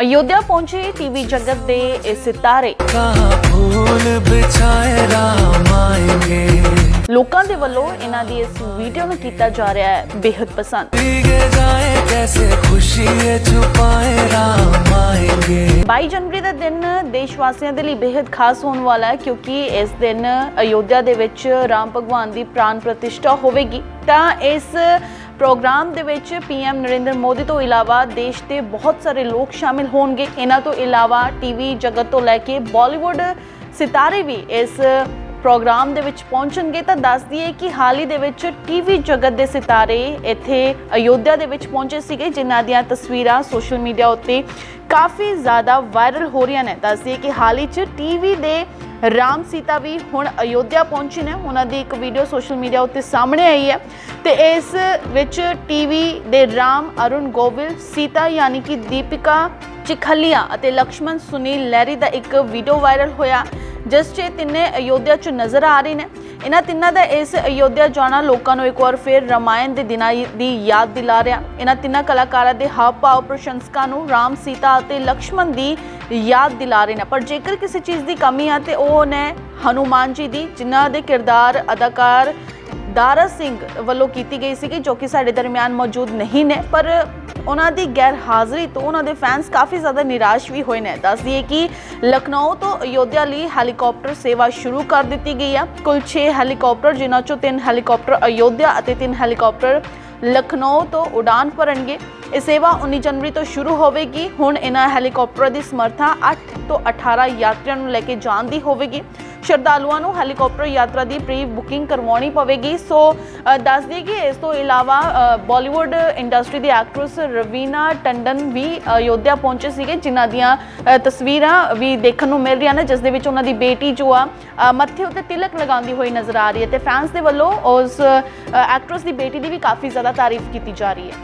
ਅਯੋਧਿਆ ਪਹੁੰਚੇ ਟੀਵੀ ਜਗਤ ਦੇ ਇਹ ਸਿਤਾਰੇ। ਲੋਕਾਂ ਦੇ ਵੱਲੋਂ ਇਹਨਾਂ ਦੀ ਇਸ ਵੀਡੀਓ ਨੂੰ ਕੀਤਾ ਜਾ ਰਿਹਾ ਹੈ ਬੇहद ਪਸੰਦ। 22 ਜਨਵਰੀ ਦਾ ਦਿਨ ਦੇਸ਼ ਵਾਸੀਆਂ ਦੇ ਲਈ ਬੇहद ਖਾਸ ਹੋਣ ਵਾਲਾ ਹੈ ਕਿਉਂਕਿ ਇਸ ਦਿਨ ਅਯੋਧਿਆ ਦੇ ਵਿੱਚ ਰਾਮ ਭਗਵਾਨ ਦੀ ਪ੍ਰਾਨ ਪ੍ਰਤਿਸ਼ਠਾ ਹੋਵੇਗੀ। ਤਾਂ ਇਸ ਪ੍ਰੋਗਰਾਮ ਦੇ ਵਿੱਚ ਪੀਐਮ ਨਰਿੰਦਰ ਮੋਦੀ ਤੋਂ ਇਲਾਵਾ ਦੇਸ਼ ਦੇ ਬਹੁਤ ਸਾਰੇ ਲੋਕ ਸ਼ਾਮਿਲ ਹੋਣਗੇ। ਇਹਨਾਂ ਤੋਂ ਇਲਾਵਾ ਟੀਵੀ ਜਗਤ ਤੋਂ ਲੈ ਕੇ ਬਾਲੀਵੁੱਡ ਸਿਤਾਰੇ ਵੀ ਇਸ ਪ੍ਰੋਗਰਾਮ ਦੇ ਵਿੱਚ ਪਹੁੰਚਣਗੇ। ਤਾਂ ਦੱਸ ਦਈਏ ਕਿ ਹਾਲ ਹੀ ਦੇ ਵਿੱਚ ਟੀਵੀ ਜਗਤ ਦੇ ਸਿਤਾਰੇ ਇੱਥੇ ਅਯੋਧਿਆ ਦੇ ਵਿੱਚ ਪਹੁੰਚੇ ਸੀਗੇ, ਜਿਨ੍ਹਾਂ ਦੀਆਂ ਤਸਵੀਰਾਂ ਸੋਸ਼ਲ ਮੀਡੀਆ ਉੱਤੇ ਕਾਫੀ ਜ਼ਿਆਦਾ ਵਾਇਰਲ ਹੋ ਰਹੀਆਂ ਨੇ। ਦੱਸ ਦਈਏ ਕਿ ਹਾਲ ਹੀ 'ਚ ਟੀਵੀ ਦੇ ਰਾਮ ਸੀਤਾ ਵੀ ਹੁਣ ਅਯੋਧਿਆ ਪਹੁੰਚੇ ਨੇ। ਉਹਨਾਂ ਦੀ ਇੱਕ ਵੀਡੀਓ ਸੋਸ਼ਲ ਮੀਡੀਆ ਉੱਤੇ ਸਾਹਮਣੇ ਆਈ ਹੈ। ਤੇ ਇਸ ਵਿੱਚ ਟੀਵੀ ਦੇ ਰਾਮ, ਅਰੁਣ ਗੋਵਿਲ, ਸੀਤਾ ਯਾਨੀ ਕਿ ਦੀਪਿਕਾ ਚਿਖਲੀਆ ਅਤੇ ਲਕਸ਼ਮਣ ਸੁਨੀਲ ਲਹਿਰੀ ਦਾ ਇੱਕ ਵੀਡੀਓ ਵਾਇਰਲ ਹੋਇਆ। ਜਿਸ 'ਚ ਇਹ ਤਿੰਨੇ ਅਯੋਧਿਆ 'ਚ ਨਜ਼ਰ ਆ ਰਹੇ ਨੇ। ਇਹਨਾਂ ਤਿੰਨਾਂ ਦਾ ਇਸ ਅਯੋਧਿਆ ਜਾਣਾ ਲੋਕਾਂ ਨੂੰ ਇੱਕ ਵਾਰ ਫਿਰ ਰਮਾਇਣ ਦੇ ਦਿਨਾਂ ਦੀ ਯਾਦ ਦਿਲਾ ਰਿਹਾ। ਇਹਨਾਂ ਤਿੰਨਾਂ ਕਲਾਕਾਰਾਂ ਦੇ ਹਾਵ ਭਾਵ ਪ੍ਰਸ਼ੰਸਕਾਂ ਨੂੰ ਰਾਮ, ਸੀਤਾ ਅਤੇ ਲਕਸ਼ਮਣ ਦੀ ਯਾਦ ਦਿਲਾ ਰਹੇ ਨੇ। ਪਰ ਜੇਕਰ ਕਿਸੇ ਚੀਜ਼ ਦੀ ਕਮੀ ਆ ਤੇ ਉਹ ਨੇ ਹਨੂਮਾਨ ਜੀ ਦੀ, ਜਿਨ੍ਹਾਂ ਦੇ ਕਿਰਦਾਰ ਅਦਾਕਾਰ ਦਾਰਾ ਸਿੰਘ ਵੱਲੋਂ ਕੀਤੀ ਗਈ ਸੀ ਕਿ ਜੋ ਕਿ ਸਾਡੇ ਦਰਮਿਆਨ ਮੌਜੂਦ ਨਹੀਂ ਨੇ, ਪਰ ਉਹਨਾਂ ਦੀ ਗੈਰ ਹਾਜ਼ਰੀ ਤੋਂ ਉਹਨਾਂ ਦੇ ਫੈਨਸ ਕਾਫੀ ਜ਼ਿਆਦਾ ਨਿਰਾਸ਼ ਵੀ ਹੋਏ ਨੇ। ਦੱਸ ਦਈਏ ਕਿ ਲਖਨਊ ਤੋਂ ਅਯੋਧਿਆ ਲਈ ਹੈਲੀਕਾਪਟਰ ਸੇਵਾ ਸ਼ੁਰੂ ਕਰ ਦਿੱਤੀ ਗਈ ਹੈ ਕੁੱਲ 6 ਹੈਲੀਕਾਪਟਰ, ਜਿਨ੍ਹਾਂ ਚੋਂ 3 ਹੈਲੀਕਾਪਟਰ ਅਯੋਧਿਆ ਅਤੇ 3 ਹੈਲੀਕਾਪਟਰ ਲਖਨਊ ਤੋਂ ਉਡਾਨ ਭਰਨਗੇ। ਇਹ ਸੇਵਾ 19 ਜਨਵਰੀ ਤੋਂ ਸ਼ੁਰੂ ਹੋਵੇਗੀ। ਹੁਣ ਇਹਨਾਂ ਹੈਲੀਕਾਪਟਰਾਂ ਦੀ ਸਮਰੱਥਾ 8 ਤੋਂ 18 ਯਾਤਰੀਆਂ ਨੂੰ ਲੈ ਕੇ ਜਾਣ ਦੀ ਹੋਵੇਗੀ। ਸ਼ਰਧਾਲੂਆਂ ਨੂੰ ਹੈਲੀਕਾਪਟਰ ਯਾਤਰਾ ਦੀ ਪ੍ਰੀ ਬੁਕਿੰਗ ਕਰਵਾਉਣੀ ਪਵੇਗੀ। ਸੋ ਅ, ਦੱਸ ਦਈਏ ਕਿ ਇਸ ਤੋਂ ਇਲਾਵਾ ਅ, ਬਾਲੀਵੁੱਡ ਇੰਡਸਟਰੀ ਦੇ ਐਕਟਰਸ ਰਵੀਨਾ ਟੰਡਨ ਵੀ ਅਯੋਧਿਆ ਪਹੁੰਚੇ ਸੀਗੇ ਜਿਨ੍ਹਾਂ ਦੀਆਂ ਤਸਵੀਰਾਂ ਵੀ ਦੇਖਣ ਨੂੰ ਮਿਲ ਰਹੀਆਂ ਨੇ ਜਿਸ ਦੇ ਵਿੱਚ ਉਹਨਾਂ ਦੀ ਬੇਟੀ ਜੋ ਆ ਮੱਥੇ ਉੱਤੇ ਤਿਲਕ ਲਗਾਉਂਦੀ ਹੋਈ ਨਜ਼ਰ ਆ ਰਹੀ ਹੈ ਤੇ ਫੈਨਸ ਦੇ ਵੱਲੋਂ ਉਸ ਐਕਟਰਸ ਦੀ ਬੇਟੀ ਦੀ ਵੀ ਕਾਫੀ ਜ਼ਿਆਦਾ ਤਾਰੀਫ ਕੀਤੀ ਜਾ ਰਹੀ ਹੈ।